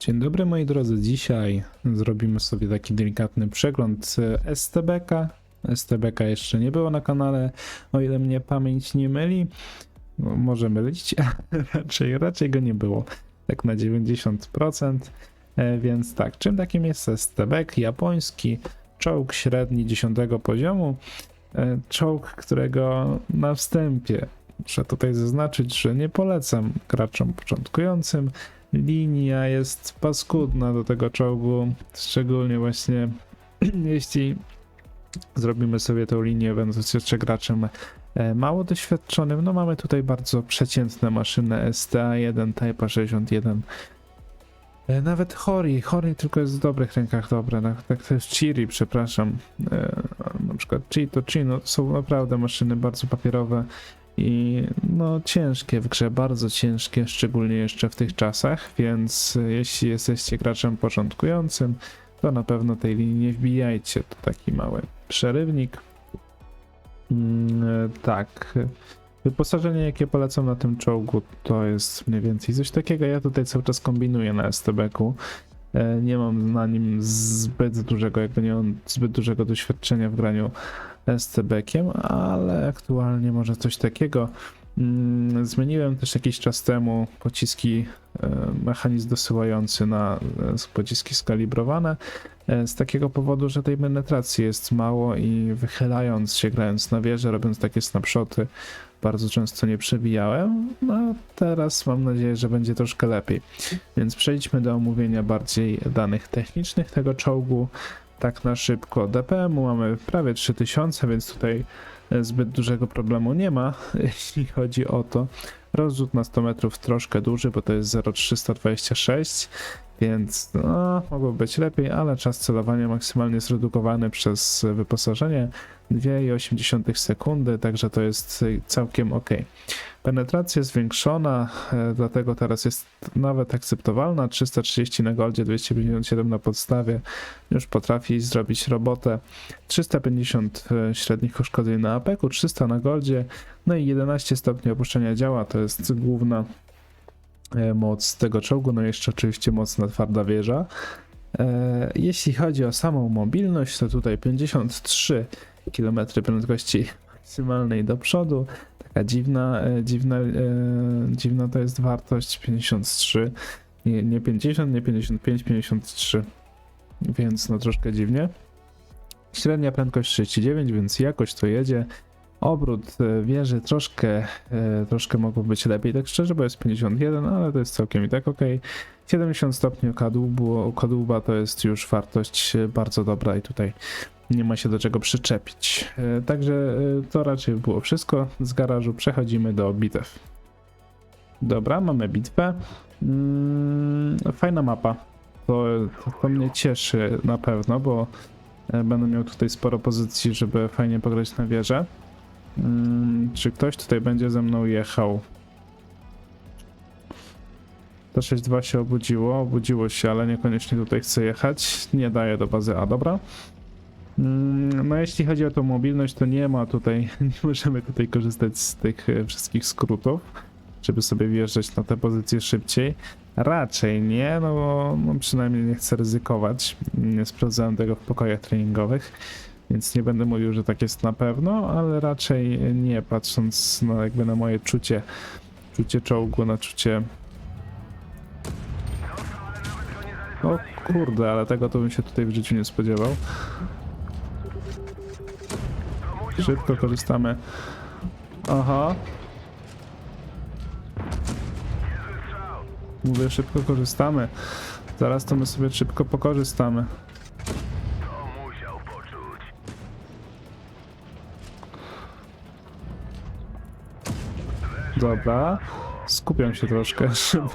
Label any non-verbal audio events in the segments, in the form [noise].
Dzień dobry moi drodzy, dzisiaj zrobimy sobie taki delikatny przegląd STBK. STBK jeszcze nie było na kanale, o ile mnie pamięć nie myli. No, może mylić, [laughs] raczej, raczej go nie było, tak na 90%. E, Więc tak, czym takim jest STBK? Japoński czołg średni 10 poziomu. E, Czołg, którego na wstępie muszę tutaj zaznaczyć, że nie polecam graczom początkującym. Linia jest paskudna do tego czołgu, szczególnie właśnie [clears throat] jeśli zrobimy sobie tą linię, będąc jeszcze graczem e, mało doświadczonym. No mamy tutaj bardzo przeciętne maszyny STA1, Type 61. E, Nawet Hori, Hori tylko jest w dobrych rękach dobre, tak jest Chiri, przepraszam. E, Na przykład Chito, Chino to są naprawdę maszyny bardzo papierowe i no ciężkie w grze, bardzo ciężkie, szczególnie jeszcze w tych czasach, więc e, jeśli jesteście graczem początkującym, to na pewno tej linii nie wbijajcie. To taki mały przerywnik. Mm, e, tak. Wyposażenie, jakie polecam na tym czołgu, to jest mniej więcej coś takiego. Ja tutaj cały czas kombinuję na STB-ku. E, Nie mam na nim zbyt dużego, jakby nie mam zbyt dużego doświadczenia w graniu STB-kiem, ale aktualnie może coś takiego. Mm, Zmieniłem też jakiś czas temu pociski, e, mechanizm dosyłający na e, pociski skalibrowane, e, z takiego powodu, że tej penetracji jest mało i wychylając się, grając na wieżę, robiąc takie snapshoty, bardzo często nie przebijałem. No teraz mam nadzieję, że będzie troszkę lepiej. Więc przejdźmy do omówienia bardziej danych technicznych tego czołgu. Tak na szybko DPM-u mamy prawie 3000, więc tutaj e, zbyt dużego problemu nie ma, [laughs] jeśli chodzi o to. Rozrzut na 100 metrów troszkę duży, bo to jest 0,326, więc no, mogło być lepiej, ale czas celowania maksymalnie zredukowany przez wyposażenie 2,8 sekundy, także to jest całkiem ok. Penetracja zwiększona, e, dlatego teraz jest nawet akceptowalna. 330 na goldzie, 257 na podstawie. Już potrafi zrobić robotę. 350 e, średnich uszkodzeń na apeku, 300 na goldzie, no i 11 stopni opuszczenia działa. To jest główna moc tego czołgu. No jeszcze oczywiście mocna twarda wieża. E, Jeśli chodzi o samą mobilność, to tutaj 53 km prędkości maksymalnej do przodu. Taka dziwna, e, dziwna, e, dziwna to jest wartość 53. Nie, nie 50, nie 55, 53. Więc no troszkę dziwnie. Średnia prędkość 39, więc jakoś to jedzie. Obrót e, wieży troszkę, e, troszkę mogło być lepiej, tak szczerze, bo jest 51, ale to jest całkiem i tak ok. 70 stopni kadłuba to jest już wartość e, bardzo dobra i tutaj nie ma się do czego przyczepić. Także to raczej było wszystko. Z garażu przechodzimy do bitew. Dobra, mamy bitwę. Mm, Fajna mapa. To, to, mnie cieszy na pewno, bo będę miał tutaj sporo pozycji, żeby fajnie pograć na wieżę. Mm, Czy ktoś tutaj będzie ze mną jechał? To 6-2 się obudziło, obudziło się, ale niekoniecznie tutaj chce jechać. Nie daje do bazy A, dobra. Mm, No jeśli chodzi o tą mobilność, to nie ma tutaj, [laughs] nie możemy tutaj korzystać z tych e, wszystkich skrótów, żeby sobie wjeżdżać na te pozycje szybciej. Raczej nie, no bo no przynajmniej nie chcę ryzykować. Nie sprawdzałem tego w pokojach treningowych, więc nie będę mówił, że tak jest na pewno, ale raczej nie, patrząc no jakby na moje czucie, czucie czołgu, na czucie... O kurde, ale tego to bym się tutaj w życiu nie spodziewał. Szybko korzystamy. Aha. Mówię, szybko korzystamy. Zaraz to my sobie szybko pokorzystamy. Dobra. Skupiam się troszkę, [laughs] żeby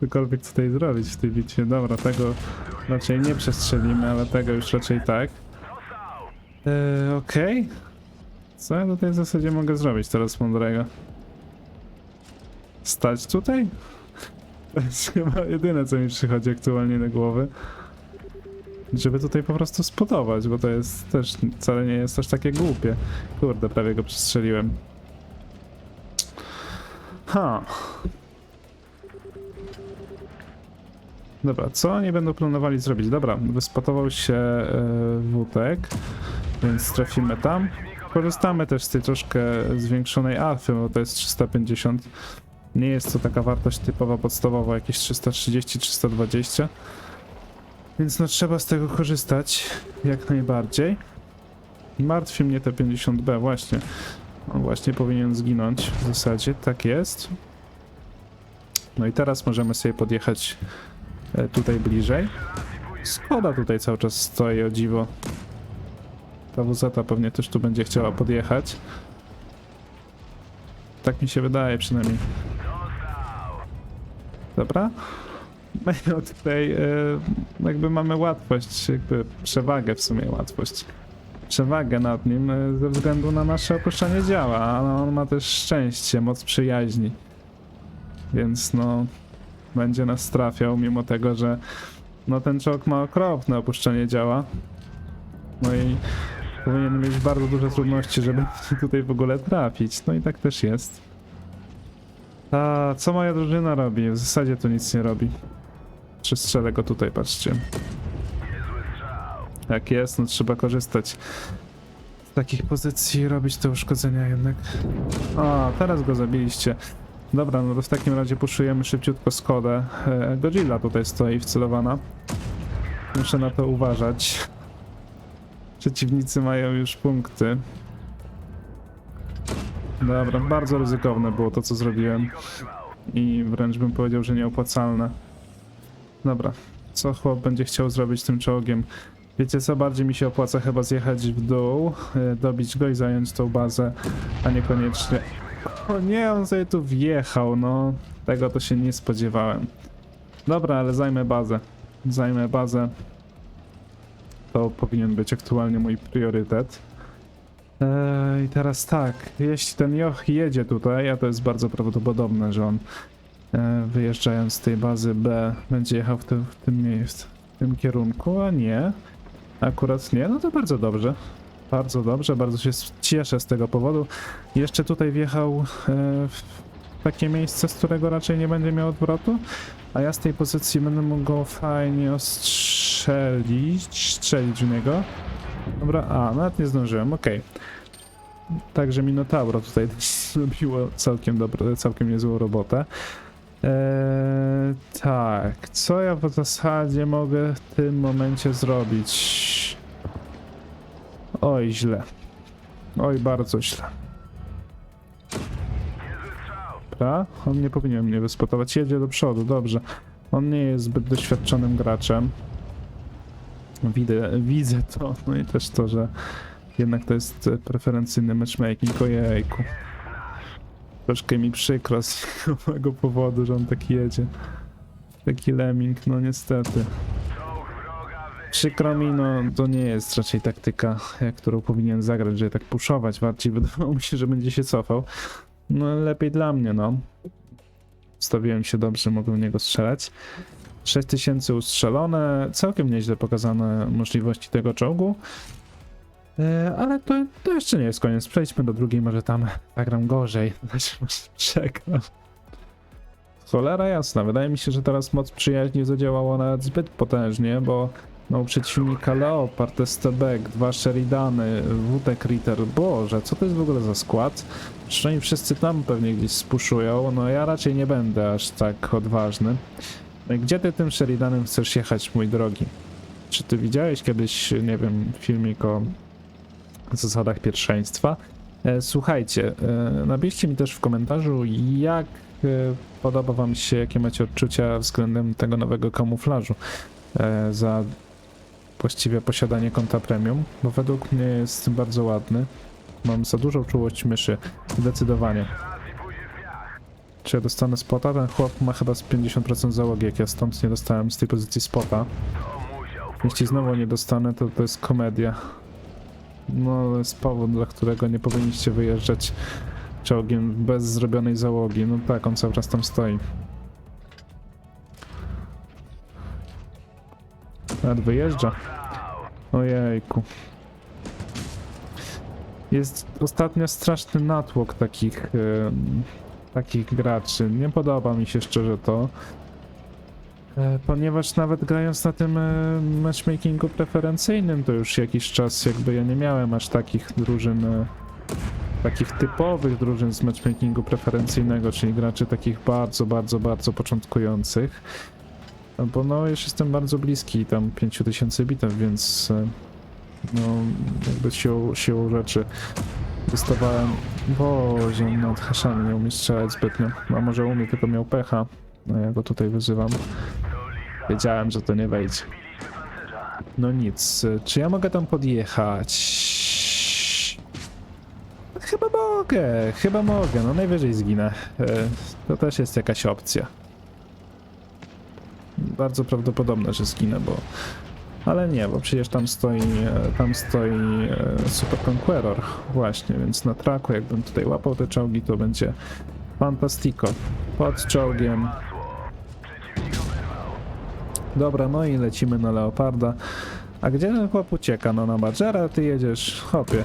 cokolwiek tutaj zrobić w tej bitwie. Dobra, tego raczej nie przestrzelimy, ale tego już raczej tak. Eee, okej. Co ja tutaj w zasadzie mogę zrobić teraz mądrego? Stać tutaj? [laughs] To jest chyba jedyne, co mi przychodzi aktualnie do głowy. Żeby tutaj po prostu spodobać, bo to jest też wcale nie jest aż takie głupie. Kurde, prawie go przestrzeliłem. Ha. Dobra, co oni będą planowali zrobić? Dobra, wyspotował się e, Wutek, więc trafimy tam. Korzystamy też z tej troszkę zwiększonej alfy, bo to jest 350. Nie jest to taka wartość typowa, podstawowa, jakieś 330-320. Więc no trzeba z tego korzystać jak najbardziej. Martwi mnie te 50B, właśnie. On właśnie powinien zginąć w zasadzie, tak jest. No i teraz możemy sobie podjechać e, tutaj bliżej. Skoda tutaj cały czas stoi, o dziwo. Ta WZ pewnie też tu będzie chciała podjechać. Tak mi się wydaje przynajmniej. Dobra. No tutaj e, jakby mamy łatwość, jakby przewagę w sumie łatwość. Przewagę nad nim e, ze względu na nasze opuszczanie działa, ale on ma też szczęście, moc przyjaźni. Więc no, będzie nas trafiał, mimo tego, że no ten czołg ma okropne opuszczenie działa. No i powinien mieć bardzo duże trudności, żeby [laughs] tutaj w ogóle trafić. No i tak też jest. A co moja drużyna robi? W zasadzie to nic nie robi. Przestrzelę go tutaj, patrzcie. Jak jest, no trzeba korzystać z takich pozycji robić te uszkodzenia jednak. A, teraz go zabiliście. Dobra, no to w takim razie puszujemy szybciutko Skodę. E, Godzilla tutaj stoi wcelowana. Muszę na to uważać. Przeciwnicy mają już punkty. Dobra, bardzo ryzykowne było to, co zrobiłem. I wręcz bym powiedział, że nieopłacalne. Dobra, co chłop będzie chciał zrobić tym czołgiem? Wiecie co, bardziej mi się opłaca chyba zjechać w dół, e, dobić go i zająć tą bazę, a niekoniecznie... O nie, on sobie tu wjechał, no. Tego to się nie spodziewałem. Dobra, ale zajmę bazę. Zajmę bazę. To powinien być aktualnie mój priorytet. Eee, I teraz tak, jeśli ten Joch jedzie tutaj, a to jest bardzo prawdopodobne, że on e, wyjeżdżając z tej bazy B będzie jechał w, tym- w tym miejscu, w tym kierunku, a nie. Akurat nie, no to bardzo dobrze. Bardzo dobrze, bardzo się cieszę z tego powodu. Jeszcze tutaj wjechał e, w takie miejsce, z którego raczej nie będzie miał odwrotu, a ja z tej pozycji będę mógł go fajnie ostrzelić, strzelić w niego. Dobra, a, nawet nie zdążyłem, okej. Także Minotauro tutaj [laughs] zrobiło całkiem dobre, całkiem niezłą robotę. Eee, tak, co ja w zasadzie mogę w tym momencie zrobić? Oj, źle. Oj, bardzo źle. Dobra, on nie powinien mnie wyspotować. Jedzie do przodu, dobrze. On nie jest zbyt doświadczonym graczem. Widzę, widzę to, no i też to, że jednak to jest preferencyjny matchmaking, ojejku. Troszkę mi przykro z [laughs] tego powodu, że on tak jedzie. Taki lemming, no niestety. Przykro mi, no to nie jest raczej taktyka, którą powinien zagrać, żeby tak puszować. Bardziej [laughs] wydawało mi się, że będzie się cofał. No lepiej dla mnie, no. Stawiłem się dobrze, mogłem w niego strzelać. 6000 ustrzelone, całkiem nieźle pokazane możliwości tego czołgu. E, ale to, to jeszcze nie jest koniec. Przejdźmy do drugiej, może tam zagram gorzej. [laughs] Przegram. Cholera jasna, wydaje mi się, że teraz moc przyjaźni zadziałała nawet zbyt potężnie, bo no, przeciwnika Leopard, STB, dwa Sheridany, WT Critter, boże, co to jest w ogóle za skład? Przecież oni wszyscy tam pewnie gdzieś spuszują, no ja raczej nie będę aż tak odważny. No Gdzie ty tym Sheridanem chcesz jechać, mój drogi? Czy ty widziałeś kiedyś, nie wiem, filmik o zasadach pierwszeństwa? E, słuchajcie, e, napiszcie mi też w komentarzu, jak e, podoba wam się, jakie macie odczucia względem tego nowego kamuflażu za właściwie posiadanie konta premium, bo według mnie jest bardzo ładny. Mam za dużą czułość myszy, zdecydowanie. Czy ja dostanę spota? Ten chłop ma chyba z 50% załogi, jak ja stąd nie dostałem z tej pozycji spota. Jeśli znowu nie dostanę, to to jest komedia. No, jest powód, dla którego nie powinniście wyjeżdżać czołgiem bez zrobionej załogi. No tak, on cały czas tam stoi. Nawet wyjeżdża. Ojejku. Jest ostatnio straszny natłok takich, em, takich graczy. Nie podoba mi się szczerze to. E, Ponieważ nawet grając na tym e, matchmakingu preferencyjnym, to już jakiś czas jakby ja nie miałem aż takich drużyn, e, takich typowych drużyn z matchmakingu preferencyjnego, czyli graczy takich bardzo, bardzo, bardzo początkujących. No Bo no już jestem bardzo bliski tam 5000 bitew, więc no jakby siłą, siłą rzeczy dostawałem... Boże, nad haszami nie umie strzelać zbytnio. A może umie, tylko miał pecha. No ja go tutaj wyzywam. Wiedziałem, że to nie wejdzie. No nic, czy ja mogę tam podjechać? Chyba mogę, chyba mogę, no najwyżej zginę. E, To też jest jakaś opcja. Bardzo prawdopodobne, że zginę, bo... Ale nie, bo przecież tam stoi, e, tam stoi e, Super Conqueror właśnie, więc na traku jakbym tutaj łapał te czołgi, to będzie fantastico. Pod czołgiem, Dobra, no i lecimy na Leoparda. A gdzie ten chłop ucieka? No na Badgera ty jedziesz, chłopie.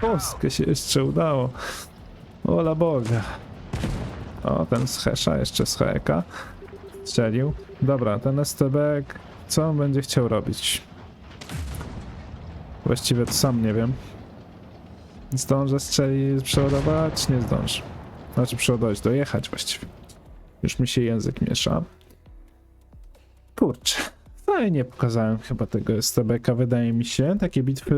Polskę się jeszcze udało. Ola Boga. O, ten z Hesza, jeszcze z Heka. Strzelił. Dobra, ten STB, co on będzie chciał robić? Właściwie to sam nie wiem. Zdążę strzeli przeładować? Nie zdążę. Znaczy przeładować, dojechać właściwie. Już mi się język miesza. Kurczę, fajnie pokazałem chyba tego STBK, wydaje mi się. Takie bitwy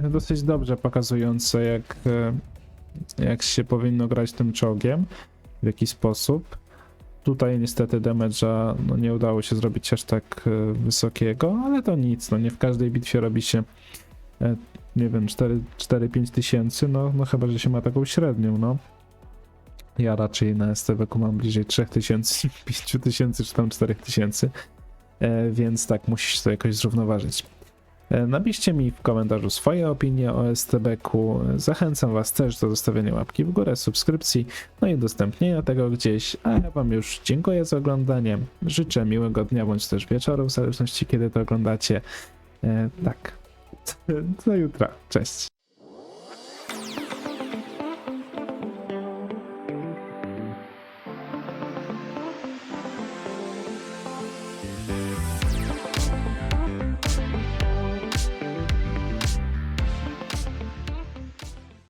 e, dosyć dobrze pokazujące, jak, e, jak się powinno grać tym czołgiem, w jaki sposób. Tutaj niestety damage'a no, nie udało się zrobić aż tak e, wysokiego, ale to nic, no nie w każdej bitwie robi się nie wiem, 4-5 tysięcy, no, no chyba, że się ma taką średnią, no. Ja raczej na STB mam bliżej 3000, 5000 [laughs] czy tam 4000, e, więc tak, musisz to jakoś zrównoważyć. E, Napiszcie mi w komentarzu swoje opinie o STB-ku. Zachęcam Was też do zostawienia łapki w górę, subskrypcji, no i udostępnienia tego gdzieś. A ja Wam już dziękuję za oglądanie. Życzę miłego dnia bądź też wieczoru, w zależności kiedy to oglądacie. E, tak. [laughs] Do jutra. Cześć.